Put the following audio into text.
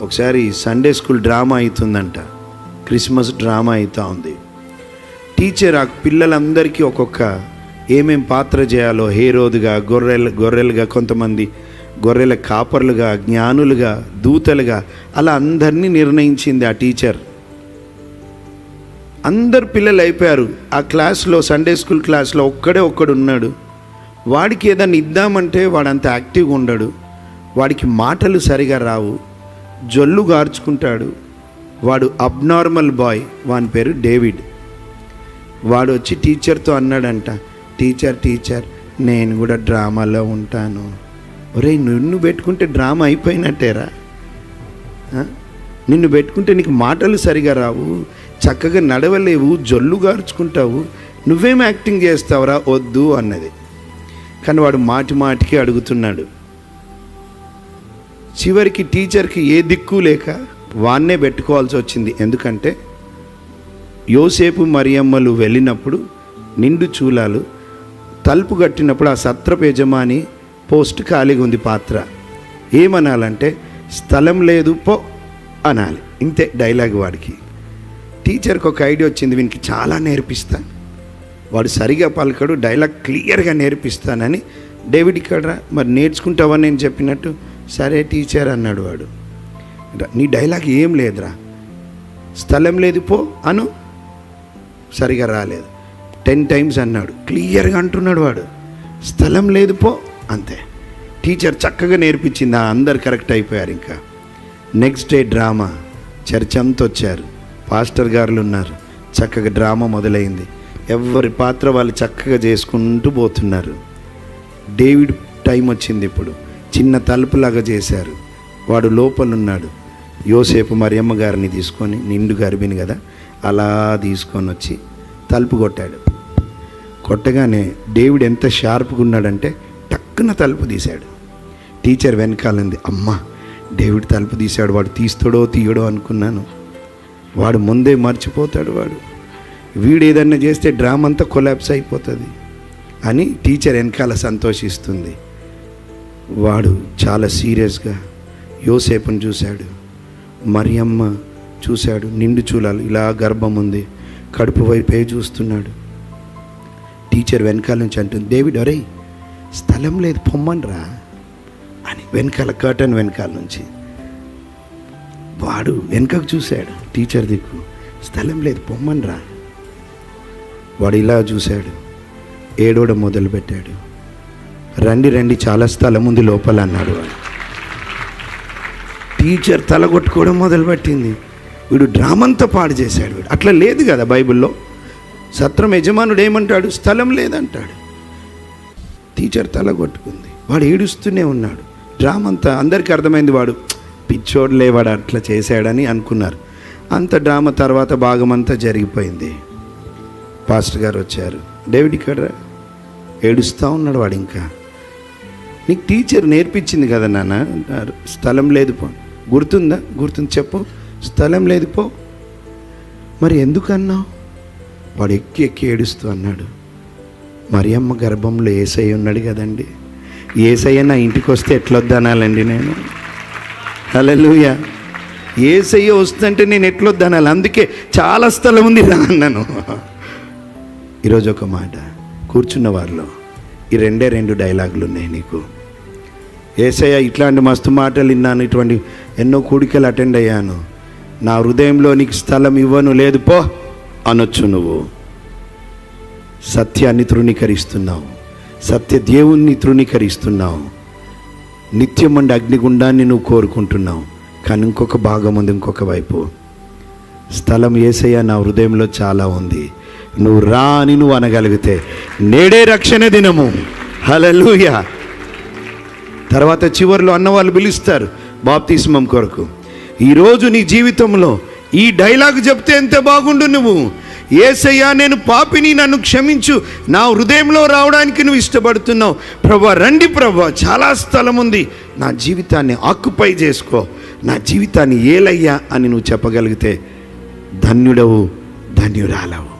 ఒకసారి Sunday school drama అవుతుందంట. Christmas drama అవుతూ ఉంది. టీచర్ ఆ పిల్లలందరికీ ఒక్కొక్క ఏమేం పాత్ర చేయాలో హేరోదుగా గొర్రెలు గొర్రెలుగా కొంతమంది గొర్రెల కాపర్లుగా జ్ఞానులుగా దూతలుగా అలా అందరినీ నిర్ణయించింది ఆ టీచర్ అందరు పిల్లలు అయిపోయారు. ఆ క్లాస్లో సండే స్కూల్ క్లాస్లో ఒక్కడే ఒక్కడు ఉన్నాడు. వాడికి ఏదైనా ఇద్దామంటే వాడంత యాక్టివ్గా ఉండడు. వాడికి మాటలు సరిగా రావు. జొల్లు గార్చుకుంటాడు. వాడు అబ్నార్మల్ బాయ్ వాని పేరు డేవిడ్. వాడు వచ్చి టీచర్తో అన్నాడంట టీచర్ టీచర్ నేను కూడా డ్రామాలో ఉంటాను. ఒరేయ్ నిన్ను పెట్టుకుంటే డ్రామా అయిపోయినట్టేరా? నిన్ను పెట్టుకుంటే నీకు మాటలు సరిగా రావు. చక్కగా నడవలేవు జొల్లు గార్చుకుంటావు. నువ్వేం యాక్టింగ్ చేస్తావురా? వద్దు అన్నది. కానీ వాడు మాటి మాటికి అడుగుతున్నాడు. చివరికి టీచర్కి ఏ దిక్కు లేక వాన్నే పెట్టుకోవాల్సి వచ్చింది. ఎందుకంటే యోసేపు మరియమ్మలు వెళ్ళినప్పుడు నిండు చూలాలు తలుపు కట్టినప్పుడు ఆ సత్రపు యజమాని పోస్ట్ ఖాళీగా ఉంది పాత్ర. ఏమనాలంటే స్థలం లేదు పో అనాలి. ఇంతే డైలాగ్ వాడికి. టీచర్కి ఒక ఐడియా వచ్చింది వీనికి చాలా నేర్పిస్తాను వాడు సరిగా పలకడు డైలాగ్ క్లియర్గా నేర్పిస్తానని. డేవిడ్ ఇక్కడ మరి నేర్చుకుంటావని నేను చెప్పినట్టు? సరే టీచర్ అన్నాడు వాడు. నీ డైలాగ్ ఏం లేదురా. స్థలం లేదు పో అను. సరిగా రాలేదు. టెన్ టైమ్స్ అన్నాడు. క్లియర్గా అంటున్నాడు వాడు. స్థలం లేదు పో అంతే. టీచర్ చక్కగా నేర్పించింది ఆ అందరు కరెక్ట్ అయిపోయారు ఇంకా. Next day drama. చర్చ అంతా వచ్చారు. పాస్టర్ గారులు ఉన్నారు. చక్కగా డ్రామా మొదలైంది. ఎవరి పాత్ర వాళ్ళు చక్కగా చేసుకుంటూ పోతున్నారు. డేవిడ్ టైం వచ్చింది ఇప్పుడు. చిన్న తలుపులాగా చేశారు. వాడు లోపలున్నాడు. యోసేపు మరియమ్మ గారిని తీసుకొని నిండు గర్భిణి కదా అలా తీసుకొని వచ్చి తలుపు కొట్టాడు. కొట్టగానే డేవిడ్ ఎంత షార్ప్గా ఉన్నాడంటే టక్కున తలుపు తీశాడు. టీచర్ వెనకాలంది అమ్మ డేవిడ్ తలుపు తీశాడు వాడు తీస్తాడో తీయడో అనుకున్నాను. వాడు ముందే మర్చిపోతాడు వాడు. వీడు ఏదన్నా చేస్తే డ్రామా అంతా కొలాప్స్ అయిపోతుంది అని టీచర్ వెనకాల సంతోషిస్తుంది. వాడు చాలా సీరియస్గా యోసేపును చూశాడు. మరియమ్మ చూశాడు నిండు చూలాలు ఇలా గర్భం ఉంది కడుపు వైపే చూస్తున్నాడు. టీచర్ వెనకాల నుంచి అంటుంది డేవిడ్ అరే స్థలం లేదు పొమ్మనరా అని వెనకాల కర్టన్ వెనకాల నుంచి. వాడు వెనకకు చూశాడు టీచర్ దిక్కు స్థలం లేదు పొమ్మనరా వాడు ఇలా చూశాడు ఏడోడ మొదలుపెట్టాడు. రండి రండి చాలా స్థలం ఉంది లోపల అన్నాడు వాడు. టీచర్ తల కొట్టుకోవడం మొదలుపెట్టింది. వీడు డ్రామంతా పాడు చేశాడు వీడు. అట్లా లేదు కదా బైబిల్లో. సత్రం యజమానుడు ఏమంటాడు? స్థలం లేదంటాడు. టీచర్ తల కొట్టుకుంది. వాడు ఏడుస్తూనే ఉన్నాడు. డ్రామంతా అందరికీ అర్థమైంది వాడు. పిచ్చోడ్లే వాడు అట్లా చేశాడని అనుకున్నారు. అంత డ్రామా తర్వాత భాగమంతా జరిగిపోయింది. పాస్టర్ గారు వచ్చారు. డేవిడ్ ఇక్కడ ఏడుస్తూ ఉన్నాడు వాడు ఇంకా. నీకు టీచర్ నేర్పించింది కదా నాన్న అన్నారు. స్థలం లేదు పో. గుర్తుందా? గుర్తుంది. చెప్పు. స్థలం లేదు పో. మరి ఎందుకు అన్నావు వాడు ఎక్కి ఎక్కి ఏడుస్తూ అన్నాడు. మరియమ్మ గర్భంలో ఏసై ఉన్నాడు కదండి. ఏసయ్య నా ఇంటికి వస్తే ఎట్లొద్దనాలండి నేను? హలలుయ ఏసయ్య వస్తుంటే నేను ఎట్లొద్దనాలి? అందుకే చాలా స్థలం ఉంది రా అన్నాను ఈరోజు ఒక మాట. కూర్చున్న వారిలో ఈ రెండే రెండు డైలాగులు ఉన్నాయి నీకు. ఏసయ్య ఇట్లాంటి మస్తు మాటలు విన్నాను ఇటువంటి ఎన్నో కూడికలు అటెండ్ అయ్యాను. నా హృదయంలో నీకు స్థలం ఇవ్వను లేదు పో అనొచ్చు నువ్వు. సత్యాన్ని తృణీకరిస్తున్నావు సత్య దేవుణ్ణి తృణీకరిస్తున్నావు. నిత్యమండి అగ్నిగుండాన్ని నువ్వు కోరుకుంటున్నావు కానీ ఇంకొక భాగం ఉంది ఇంకొక వైపు. స్థలం ఏసయ్య నా హృదయంలో చాలా ఉంది. నువ్వు రా అని నువ్వు అనగలిగితే నేడే రక్షణ దినము. హలలుయ తర్వాత చివరిలో అన్నవాళ్ళు పిలుస్తారు బాప్తిస్మం కొరకు. ఈరోజు నీ జీవితంలో ఈ డైలాగ్ చెప్తే ఎంత బాగుండు నువ్వు? ఏసయ్యా నేను పాపిని నన్ను క్షమించు. నా హృదయంలో రావడానికి నువ్వు ఇష్టపడుతున్నావు. ప్రభా రండి ప్రభా చాలా స్థలం ఉంది. నా జీవితాన్ని ఆక్యుపై చేసుకో. నా జీవితాన్ని ఏలయ్యా అని నువ్వు చెప్పగలిగితే ధన్యుడవు ధన్యురాలవు.